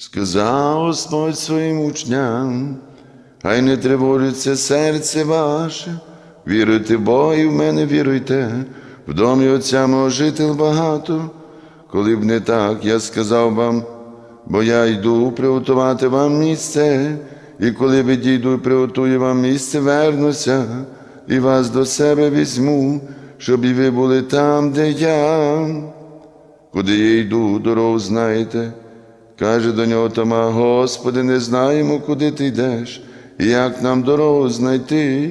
Сказав Господь своїм учням, хай не тривожиться серце ваше, віруйте Бога і в мене віруйте, в домі Отця мого жител багато, коли б не так, я сказав вам, бо я йду приготувати вам місце, і коли відійду і приготую вам місце, вернуся, і вас до себе візьму, щоб і ви були там, де я. Куди я йду, дорогу знаєте. Каже до нього Тома, Господи, не знаємо, куди ти йдеш, і як нам дорогу знайти.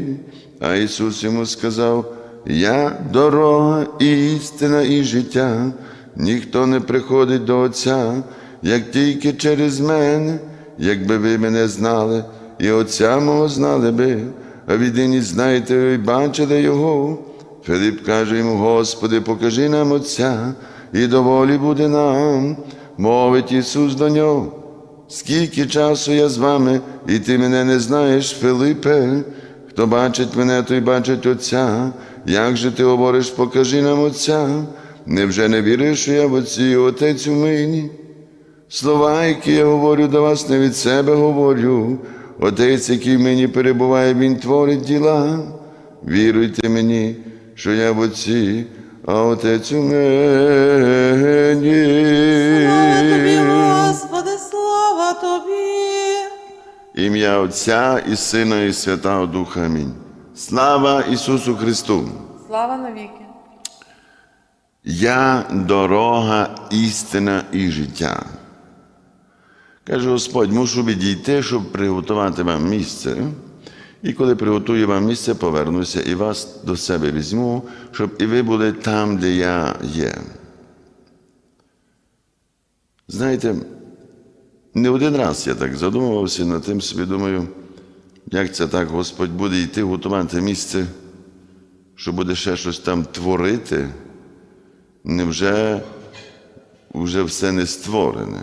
А Ісус йому сказав: Я дорога, істина і життя, ніхто не приходить до Отця, як тільки через мене, якби ви мене знали, і Отця мого знали би, а віднині знаєте і бачили Його. Филип каже йому, Господи, покажи нам Отця, і доволі буде нам. Мовить Ісус до нього. Скільки часу я з вами, і ти мене не знаєш, Филипе? Хто бачить мене, той бачить Отця. Як же ти говориш, покажи нам Отця? Невже не віриш, що я в Отці і Отець у мені? Слова, які я говорю до вас, не від себе говорю. Отець, який в мені перебуває, Він творить діла. Віруйте мені, що я в Отці, а Отець у Слава Ім'я Отця і Сина, і Святого Духа. Амінь. Слава Ісусу Христу! Слава навіки. Я дорога, істина і життя. Каже Господь, мушу відійти, щоб приготувати вам місце. І коли приготую вам місце, повернуся і вас до себе візьму, щоб і ви були там, де я є. Знаєте, не один раз я так задумувався над тим собі, думаю, як це так Господь буде йти готувати місце, що буде ще щось там творити. Невже вже все не створене?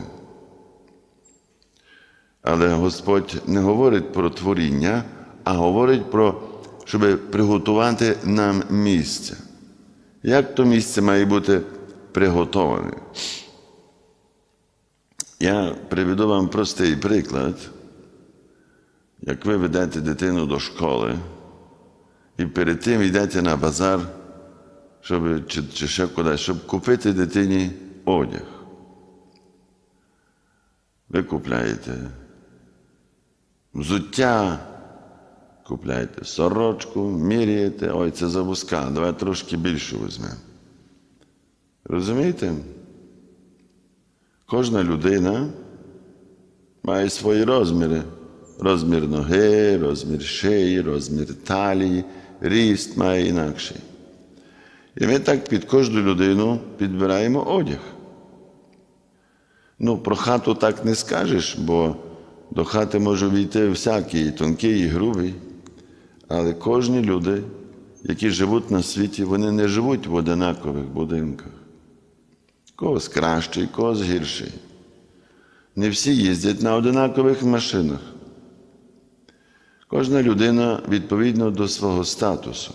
Але Господь не говорить про творіння, а говорить про, щоб приготувати нам місце. Як то місце має бути приготоване? Я приведу вам простий приклад. Як ви ведете дитину до школи і перед тим йдете на базар, щоб, чи, чи ще кудись, щоб купити дитині одяг. Ви купляєте взуття, купляєте сорочку, міряєте, ой, це завузка, давай трошки більшу візьмемо. Розумієте? Кожна людина має свої розміри. Розмір ноги, розмір шиї, розмір талії, ріст має інакший. І ми так під кожну людину підбираємо одяг. Ну, про хату так не скажеш, бо до хати може війти всякий, тонкий, і грубий. Але кожні люди, які живуть на світі, вони не живуть в одинакових будинках. Когось кращий, когось гірший. Не всі їздять на одинакових машинах. Кожна людина відповідно до свого статусу.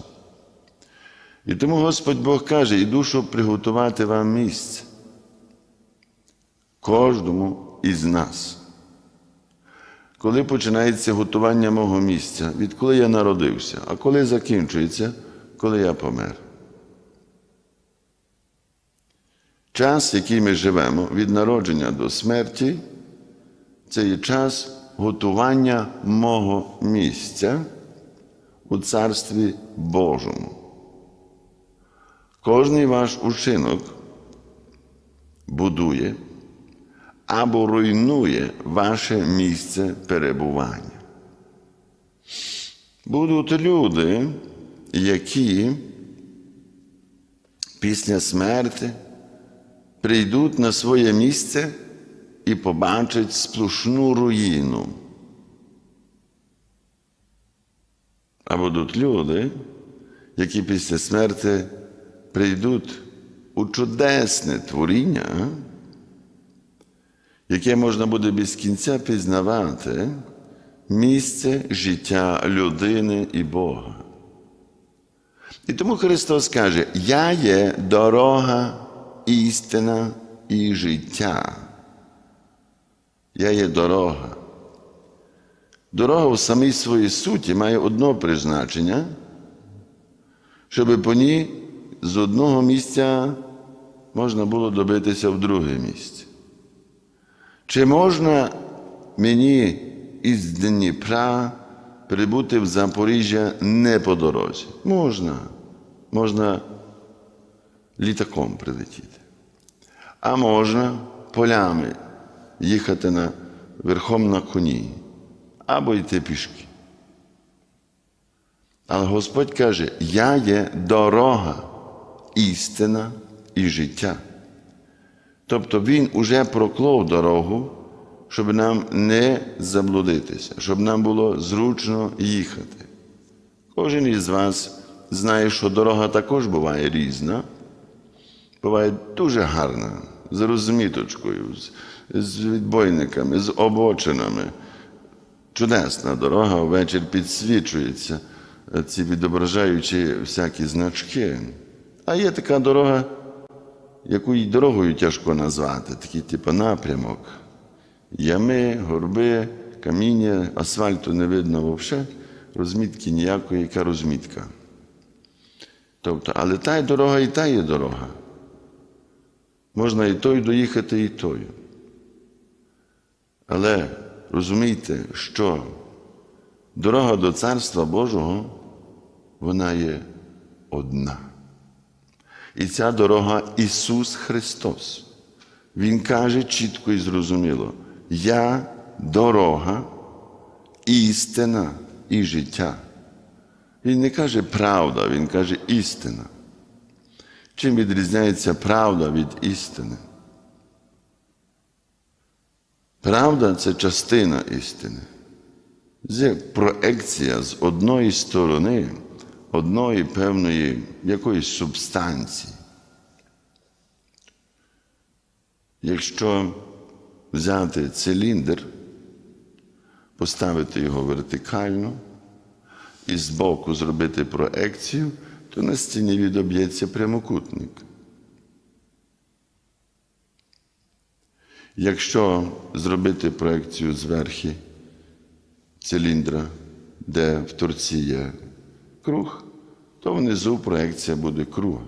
І тому Господь Бог каже, іду, щоб приготувати вам місце. Кожному із нас. Коли починається готування мого місця, відколи я народився, а коли закінчується, коли я помер. Час, який ми живемо від народження до смерті, це є час готування мого місця у Царстві Божому. Кожний ваш учинок будує або руйнує ваше місце перебування. Будуть люди, які після смерті прийдуть на своє місце і побачать сплошну руїну. А будуть люди, які після смерті прийдуть у чудесне творіння, яке можна буде без кінця пізнавати місце життя людини і Бога. І тому Христос каже: Я є дорога, істина і життя. Я є дорога. Дорога в самій своїй суті має одне призначення, щоб по ній з одного місця можна було добитися в друге місце. Чи можна мені із Дніпра прибути в Запоріжжя не по дорозі? Можна. Можна літаком прилетіти. А можна полями їхати на, верхом на коні або йти пішки. Але Господь каже: Я є дорога, істина і життя. Тобто Він уже проклав дорогу, щоб нам не заблудитися, щоб нам було зручно їхати. Кожен із вас знає, що дорога також буває різна, буває дуже гарна, з розміточкою, з, відбойниками, з обочинами. Чудесна дорога, ввечір підсвічується, е, ці відображаючи всякі значки. А є така дорога, яку й дорогою тяжко назвати, такий типу напрямок. Ями, горби, каміння, асфальту не видно взагалі, розмітки ніякої, яка розмітка. Тобто, але та й дорога, і та є дорога. Можна і тою доїхати, і тою. Але розумійте, що дорога до Царства Божого, вона є одна. І ця дорога Ісус Христос. Він каже чітко і зрозуміло: Я дорога, істина і життя. Він не каже правда, він каже істина. Чим відрізняється правда від істини? Правда це частина істини. Це проекція з одної сторони, одної певної якоїсь субстанції. Якщо взяти циліндр, поставити його вертикально і збоку зробити проекцію, то на стіні відоб'ється прямокутник. Якщо зробити проекцію зверху циліндра, де в торці є круг, то внизу проекція буде круга.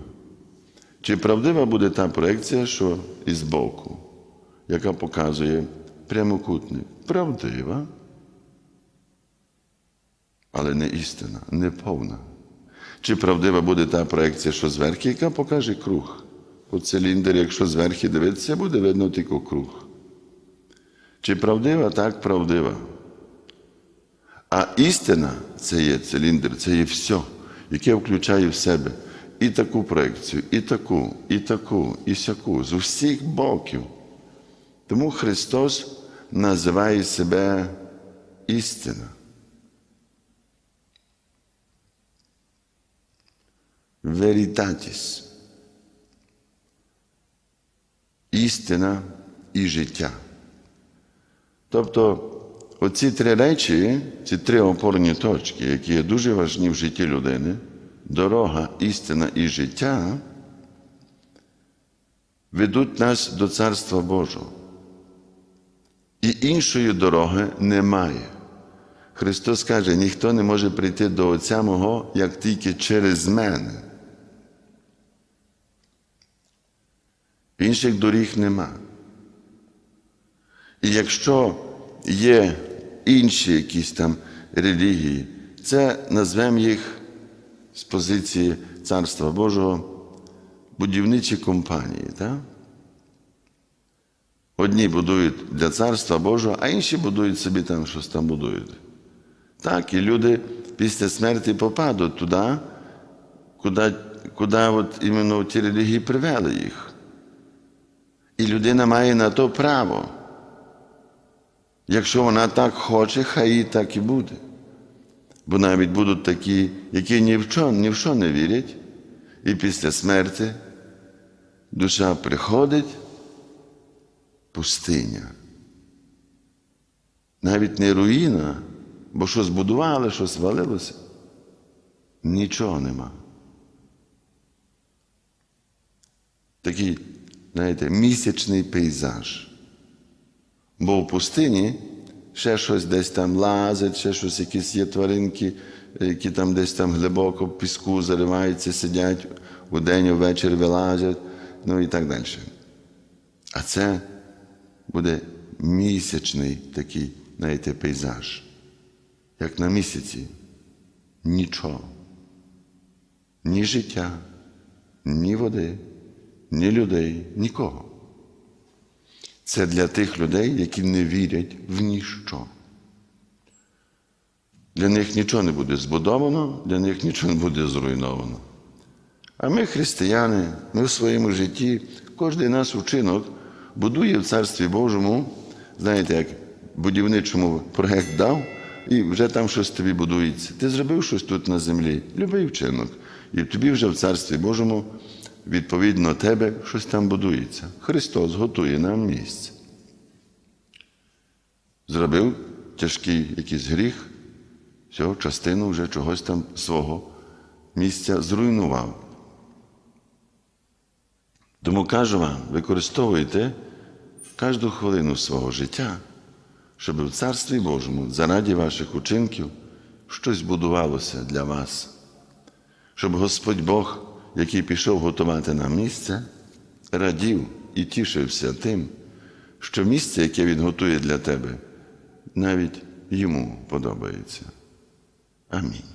Чи правдива буде та проекція, що і збоку, яка показує прямокутник? Правдива, але не істина, не повна. Чи правдива буде та проекція, що зверху, яка покаже круг? У циліндр, якщо зверху дивитися, буде видно тільки круг. Чи правдива? Так, правдива. А істина це є циліндр, це є все, яке включає в себе і таку проекцію, і таку, і таку, і сяку, з усіх боків. Тому Христос називає себе істина. Veritatis. Істина і життя. Тобто оці три речі, ці три опорні точки, які є дуже важні в житті людини, дорога, істина і життя, ведуть нас до Царства Божого. І іншої дороги немає. Христос каже, ніхто не може прийти до Отця Мого, як тільки через мене. Інших доріг нема. І якщо є інші якісь там релігії, це назвемо їх з позиції Царства Божого будівничі компанії. Так? Одні будують для Царства Божого, а інші будують собі там щось там будують. Так, і люди після смерті попадуть туди, куди, куди от іменно ті релігії привели їх. І людина має на то право. Якщо вона так хоче, хай їй так і буде. Бо навіть будуть такі, які ні в що, ні в що не вірять, і після смерті душа приходить пустиня. Навіть не руїна, бо що збудували, що свалилося. Нічого нема. Такий, знаєте, місячний пейзаж. Бо в пустині ще щось десь там лазить, ще щось, якісь є тваринки, які там десь там глибоко в піску зариваються, сидять, удень, увечері вилазять, ну і так далі. А це буде місячний такий, знаєте, пейзаж. Як на місяці. Нічого. Ні життя, ні води, ні людей, нікого. Це для тих людей, які не вірять в ніщо. Для них нічого не буде збудовано, для них нічого не буде зруйновано. А ми, християни, ми в своєму житті, кожен наш учинок будує в Царстві Божому, знаєте, як будівничому проєкт дав, і вже там щось тобі будується. Ти зробив щось тут на землі, любий вчинок. І тобі вже в Царстві Божому, відповідно тебе, щось там будується. Христос готує нам місце. Зробив тяжкий якийсь гріх, все, частину вже чогось там свого місця зруйнував. Тому кажу вам, використовуйте кожну хвилину свого життя, щоб в Царстві Божому заради ваших учинків щось будувалося для вас, щоб Господь Бог, який пішов готувати нам місце, радів і тішився тим, що місце, яке Він готує для тебе, навіть йому подобається. Амінь.